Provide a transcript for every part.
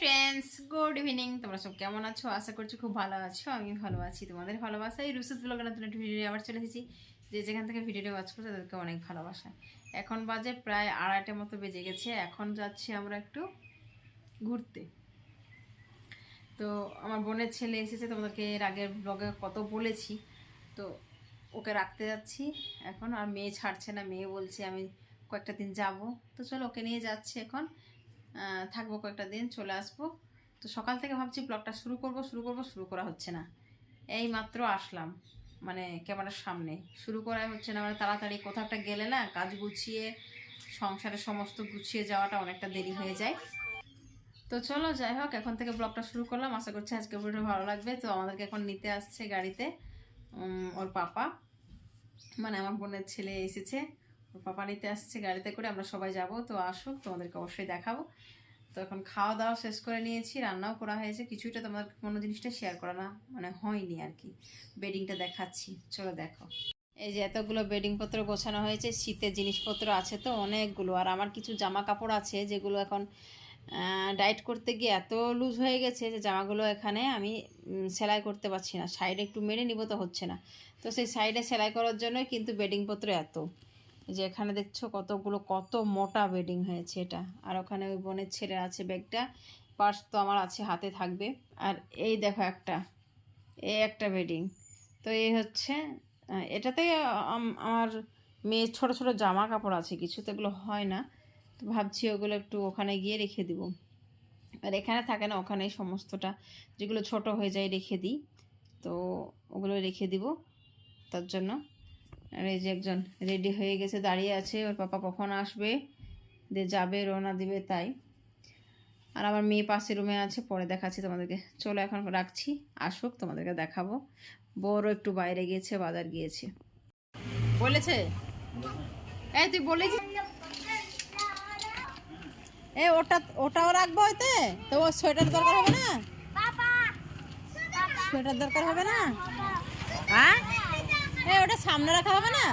Friends good evening তোমরা সব কেমন আছো? আশা করছি খুব ভালো আছো। আমি ভালো আছি। তোমাদের ভালোবাসা এই রুসেস ব্লগের নতুন একটা ভিডিও আবার চলে এসেছি। যে যেখান থেকে ভিডিওটা ওয়াচ করছ, তাদেরকে অনেক ভালোবাসা। এখন বাজে প্রায় আড়াইটার মতো বেজে গেছে। এখন যাচ্ছি আমরা একটু ঘুরতে। তো আমার বোনের ছেলে এসেছে। তোমাদেরকে এর আগের ব্লগে কত বলেছি। তো ওকে রাখতে যাচ্ছি এখন। আর মেয়ে ছাড়ছে না। মেয়ে বলছে, আমি কয়েকটা দিন যাব। তো চলো ওকে নিয়ে যাচ্ছি এখন। থাকব কয়েকটা দিন, চলে আসব। তো সকাল থেকে ভাবছি ব্লগটা শুরু করব শুরু করব, শুরু করা হচ্ছে না। এই মাত্র আসলাম মানে ক্যামেরার সামনে। শুরু করাই হচ্ছে না মানে তাড়াতাড়ি কোথাও একটা গেলে না, কাজ গুছিয়ে সংসারে সমস্ত গুছিয়ে যাওয়াটা অনেকটা দেরি হয়ে যায়। তো চলো, যাই হোক, এখন থেকে ব্লগটা শুরু করলাম। আশা করছি আজকে ভিডিও ভালো লাগবে। তো আমাদেরকে এখন নিতে আসছে গাড়িতে ওর পাপা। মানে আমার বোনের ছেলে এসেছে। পাপা নিতে আসছে, গাড়িতে করে আমরা সবাই যাব, তো আসুক, তোমাদেরকে অবশ্যই দেখাবো। তো এখন খাওয়া দাওয়া শেষ করে নিয়েছি, রান্নাও করা হয়েছে, কিছুটা তোমাদের কোনো জিনিসটা শেয়ার করা না মানে হয়নি আর কি। বেডিংটা দেখাচ্ছি, চলো দেখো। এই যে এতগুলো বেডিংপত্র গোছানো হয়েছে, শীতের জিনিসপত্র আছে তো অনেকগুলো, আর আমার কিছু জামা কাপড় আছে, যেগুলো এখন ডাইট করতে গিয়ে এত লুজ হয়ে গেছে যে জামাগুলো এখানে আমি সেলাই করতে পারছি না। সাইডে একটু মেরে নিব তো হচ্ছে না। তো সেই সাইডে সেলাই করার জন্যই কিন্তু বেডিংপত্র এত। যে এখানে দেখছ কতগুলো, কত মোটা বেডিং হয়েছে এটা। আর ওখানে ওই বোনের ছেলে আছে ব্যাগটা, পার্স তো আমার আছে, হাতে থাকবে। আর এই দেখো একটা, এই একটা বেডিং। তো এই হচ্ছে এটাতে আমার মেয়ের ছোট ছোট জামা কাপড় আছে কিছু তো এগুলো হয় না। তো ভাবছি ওগুলো একটু ওখানে গিয়ে রেখে দিব। আর এখানে থাকে না, ওখানেই সমস্তটা, যেগুলো ছোট হয়ে যায় রেখে দিই। তো ওগুলো রেখে দিব, তার জন্য। আর এই যে একজন রেডি হয়ে গেছে দাঁড়িয়ে আছে। ওর পাপা কখন আসবে? দিয়ে যাবে রওনা দিবে তাই। আর আমার মেয়ে পাশে রুমে আছে পরে দেখাচ্ছি তোমাদেরকে। চলো এখন রাখছি আসুক তোমাদেরকে দেখাবো। বড় একটু বাইরে গিয়েছে বাজার গিয়েছে। বলেছে? এই তুই বলেছিস এ ওটা ওটাও রাখব হইতে তো ও সোয়েটার দরকার হবে না? সোয়েটার দরকার হবে না? হ্যাঁ? এ ওটা সামনে রাখা হবে না?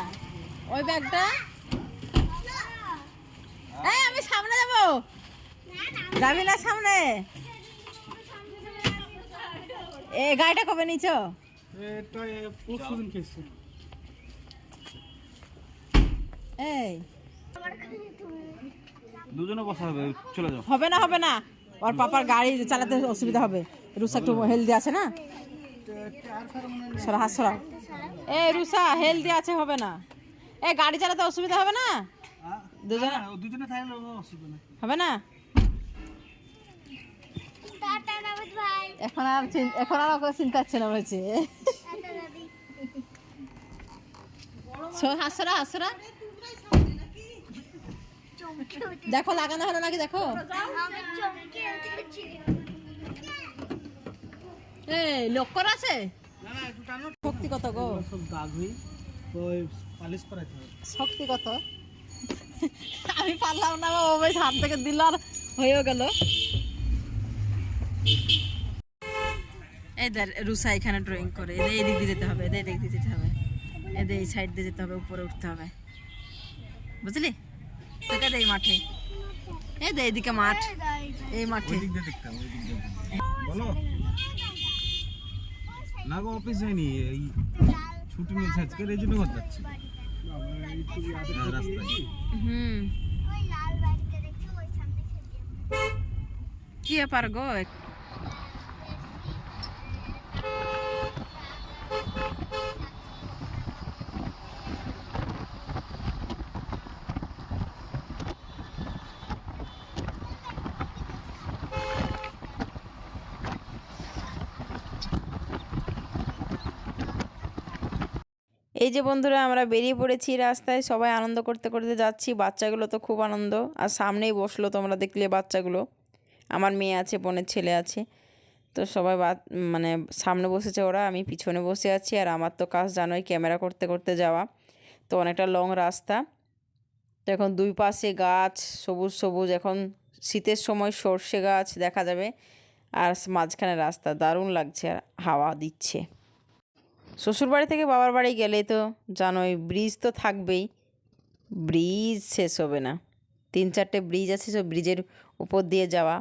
ওই ব্যাগটা? এই আমি সামনে যাব। যাবি না সামনে? এ গাড়িটা কবে নিছ? এই। দুজনে বসা হবে চলে যাও। হবে না হবে না। ওর পাপার গাড়ি চালাতে অসুবিধা হবে। রুসা একটু হেলদি আছে না? সরা হাত সরা এ রুসা হেলদি আছে হবে না। এ গাড়ি চালাতে অসুবিধা হবে না? দুজনে হ্যাঁ, দুজনে থাকলে অসুবিধা হবে না? এখন আর এখন আর ওকে চিন্তা হচ্ছে না সো- হাসরা হাসরা দেখো লাগানো হলো নাকি দেখো। এই লক্ষ্য আছে? শক্তি কত গো। সব দাগ হই ওই পালিশ করাইতে হবে। শক্তি কত আমি পারলাম না ও বেশ হাত থেকে দিল আর হয়েও গেল। এই দেখ রুসা এখানে ড্রয়িং করে। এদের এই দিক দিয়ে যেতে হবে এদের এই দিক দিয়ে যেতে হবে। এদের এই সাইড দিয়ে যেতে হবে উপরে উঠতে হবে। বুঝলি? তোকে দে এই মাঠে। এই দে এইদিকে মাঠ। এই মাঠে। ওই দেখতে হবে ওই দিক দিয়ে বলো। না গো অফিস যাইনি এই ছুটি নিয়েছে আজকে এই জন্য ঘর যাচ্ছি। হ্যাঁ, হুম। কি ব্যাপার গো? এই যে বন্ধুরা, আমরা বেরিয়ে পড়েছি রাস্তায়। সবাই আনন্দ করতে করতে যাচ্ছি। বাচ্চাগুলো তো খুব আনন্দ। আর সামনেই বসল তোমরা দেখলে বাচ্চাগুলো। আমার মেয়ে আছে, বোনের ছেলে আছে। তো সবাই মানে সামনে বসেছে ওরা, আমি পিছনে বসে আছি। আর আমার তো কাজ জানোই, ক্যামেরা করতে করতে যাওয়া। তো অনেকটা লং রাস্তা। তো এখন দুই পাশে গাছ, সবুজ সবুজ। এখন শীতের সময় সর্ষে গাছ দেখা যাবে। আর মাঝখানে রাস্তা। দারুণ লাগছে আর হাওয়া দিচ্ছে। শ্বশুর বাড়ি থেকে বাবার বাড়ি গেলে তো জানোই ব্রিজ তো থাকবেই। ব্রিজ শেষ হবে না। তিন চারটে ব্রিজ আছে, সব ব্রিজের উপর দিয়ে যাওয়া।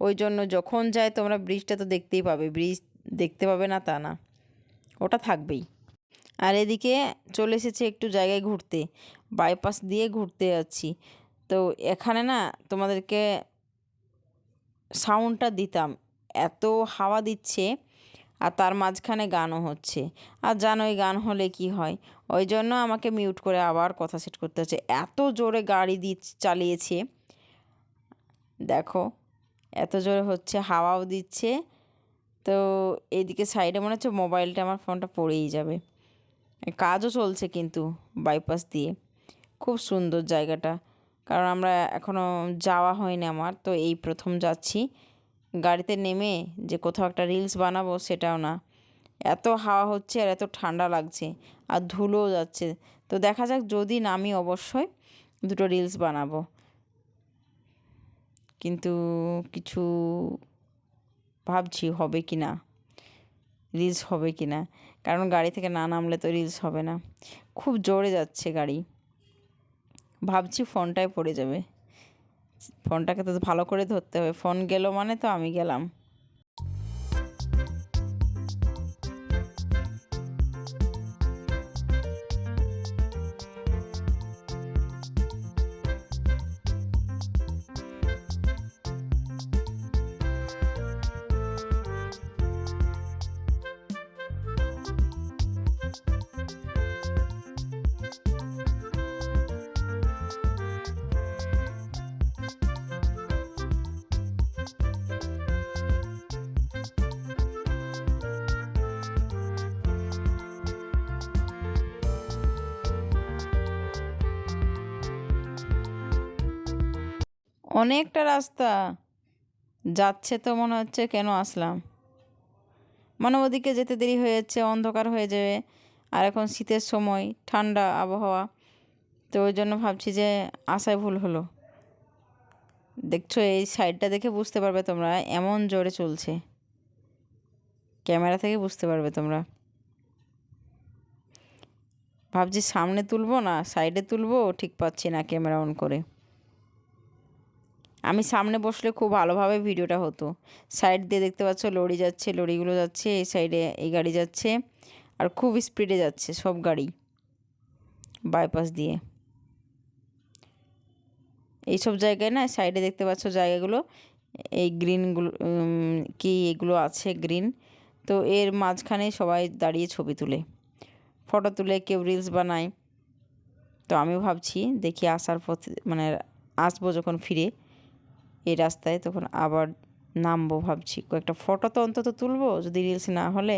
ওই জন্য যখন যায় তোমরা ব্রিজটা তো দেখতেই পাবে ব্রিজ দেখতে পাবে না তা না। ওটা থাকবেই। আর এদিকে চলে এসেছে একটু জায়গায় ঘুরতে। বাইপাস দিয়ে ঘুরতে যাচ্ছি। তো এখানে না তোমাদেরকে সাউন্ডটা দিতাম। এত হাওয়া দিচ্ছে আর তার মাঝখানে গানও হচ্ছে। আর জানো জানোই গান হলে কি হয়? ওই জন্য আমাকে মিউট করে আবার কথা সেট করতে হচ্ছে। এত জোরে গাড়ি দি চালিয়েছে। দেখো, এত জোরে হচ্ছে, হাওয়াও দিচ্ছে। তো এইদিকে সাইডে মনে হচ্ছে মোবাইলটা আমার ফোনটা পড়েই যাবে। কাজও চলছে কিন্তু বাইপাস দিয়ে। খুব সুন্দর জায়গাটা। কারণ আমরা এখনও যাওয়া হয়নি আমার, তো এই প্রথম যাচ্ছি। গাড়িতে নেমে যে কোথাও একটা রিলস বানাবো সেটাও না। এত হাওয়া হচ্ছে আর এত ঠান্ডা লাগছে আর ধুলোও যাচ্ছে। তো দেখা যাক যদি নামি অবশ্যই দুটো রিলস বানাবো। কিন্তু কিছু ভাবছি হবে কি না রিলস হবে কি না? কারণ গাড়ি থেকে না নামলে তো রিলস হবে না। খুব জোরে যাচ্ছে গাড়ি। ভাবছি ফোনটায় পড়ে যাবে। ফোনটাকে তো ভালো করে ধরতে হবে। ফোন গেল মানে তো আমি গেলাম। অনেকটা রাস্তা। যাচ্ছে তো মনে হচ্ছে কেন আসলাম? মানে ওদিকে যেতে দেরি হয়ে যাচ্ছে অন্ধকার হয়ে যাবে, আর এখন শীতের সময়, ঠান্ডা আবহাওয়া। তো ওই জন্য ভাবছি যে আসায় ভুল হলো। দেখছ, এই সাইডটা দেখে বুঝতে পারবে তোমরা, এমন জোরে চলছে। ক্যামেরা থেকে বুঝতে পারবে তোমরা। ভাবছি সামনে তুলবো না, সাইডে তুলবো, ঠিক পাচ্ছি না ক্যামেরা অন করে। আমি সামনে বসলে খুব ভালোভাবে ভিডিওটা হতো। সাইড দিয়ে দেখতে পাচ্ছ লরি যাচ্ছে, লরিগুলো যাচ্ছে, এই সাইডে এই গাড়ি যাচ্ছে আর খুব স্পিডে যাচ্ছে সব গাড়ি বাইপাস দিয়ে। এই সব জায়গায় না সাইডে দেখতে পাচ্ছ জায়গাগুলো, এই গ্রিনগুলো কি এগুলো আছে গ্রিন তো এর মাঝখানে সবাই দাঁড়িয়ে ছবি তুলে। ফটো তুলে কেউ রিলস বানায়। তো আমি ভাবছি দেখি আসার পথে মানে আসব যখন ফিরে। এই রাস্তায়, তখন আবার নামবো ভাবছি। কয়েকটা ফটো তো অন্তত তুলবো, যদি রিলস না হলে।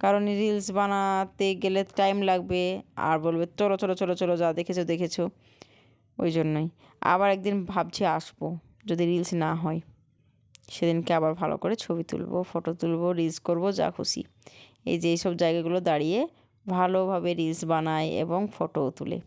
কারণ রিলস বানাতে গেলে টাইম লাগবে, আর বলবে, চলো চলো চলো চলো, যা দেখেছ দেখেছ। ওই জন্যই। আবার একদিন ভাবছি আসব, যদি রিলস না হয়। সেদিনকে আবার ভালো করে ছবি তুলবো ফটো তুলবো রিলস করব, যা খুশি। এই যে এইসব জায়গাগুলো দাঁড়িয়ে ভালোভাবে রিলস বানায় এবং ফটোও তুলে।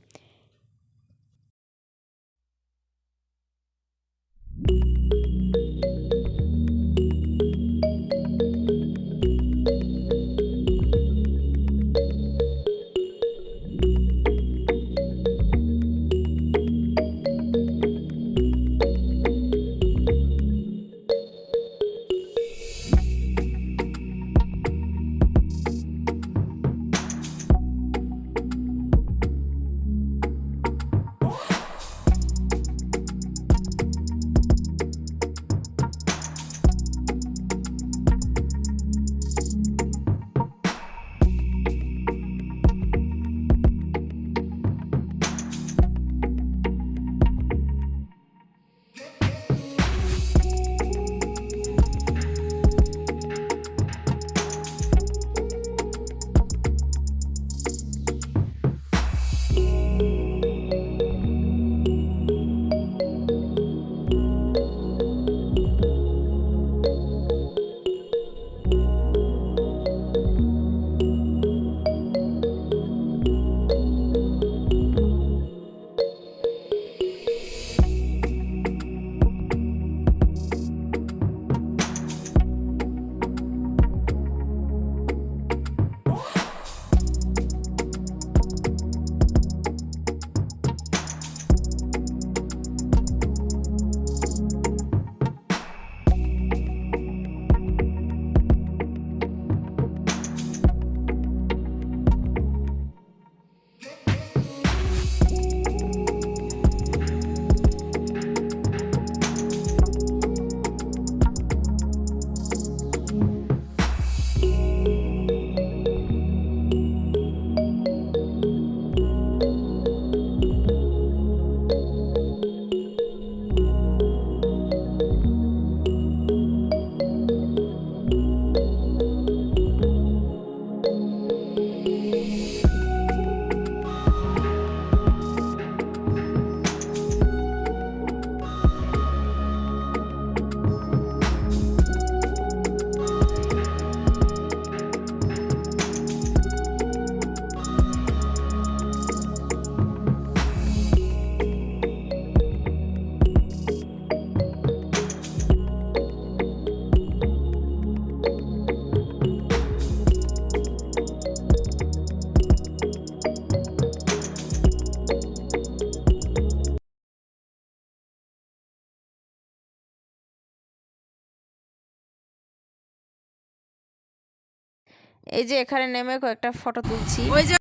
এই যে এখানে নেমে কয়েকটা ফটো তুলছি। ওই যে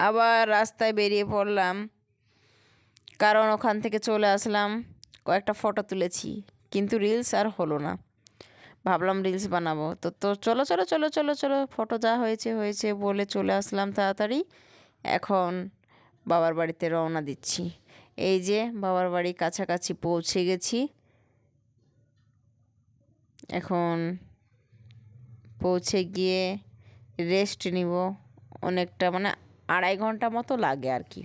আবার রাস্তায় বেরিয়ে পড়লাম। কারণ ওখান থেকে চলে আসলাম কয়েকটা ফটো তুলেছি। কিন্তু রিলস আর হলো না। ভাবলাম রিলস বানাবো। তো তো চলো চলো চলো চলো চলো ফটো যা হয়েছে হয়েছে বলে চলে আসলাম তাড়াতাড়ি। এখন বাবার বাড়িতে রওনা দিচ্ছি। এই যে বাবার বাড়ি কাছাকাছি পৌঁছে গেছি। এখন পৌঁছে গিয়ে রেস্ট নিব। অনেকটা মানে আড়াই ঘণ্টা মতো লাগে আর কি।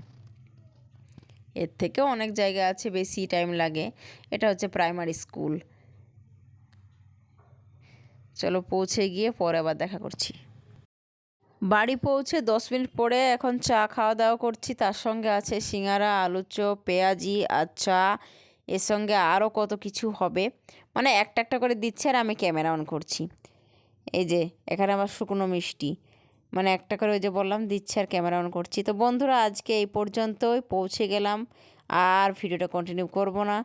এর থেকেও অনেক জায়গা আছে বেশি টাইম লাগে। এটা হচ্ছে প্রাইমারি স্কুল চলো পৌঁছে গিয়ে পরে আবার দেখা করছি। বাড়ি পৌঁছে দশ মিনিট পরে এখন চা খাওয়া দাওয়া করছি। তার সঙ্গে আছে সিঙ্গারা আলুর চপ, পেঁয়াজি আর চা। এর সঙ্গে আরও কত কিছু হবে। মানে একটা একটা করে দিচ্ছে আর আমি ক্যামেরা অন করছি। এই যে, এখানে আমার শুকনো মিষ্টি। মানে একটা করে ওই যে বললাম, দিচ্ছে আর ক্যামেরা অন করছি। তো বন্ধুরা, আজকে এই পর্যন্তই, পৌঁছে গেলাম। আর ভিডিওটা কন্টিনিউ করব না।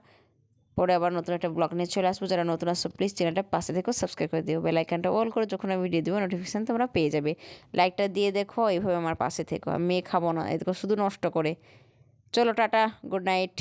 পরে আবার নতুন একটা ব্লগ নিয়ে চলে আসব। যারা নতুন আসছো প্লিজ চ্যানেলটা পাশে দেখো সাবস্ক্রাইব করে দিও। বেল আইকনটা অল করে যখন আমি ভিডিও দেবো নোটিফিকেশান তোমরা পেয়ে যাবে। লাইকটা দিয়ে দেখো, এইভাবে আমার পাশে থেকো। আমি মেয়ে খাব না এদিকে শুধু নষ্ট করে। চলো, টাটা গুড নাইট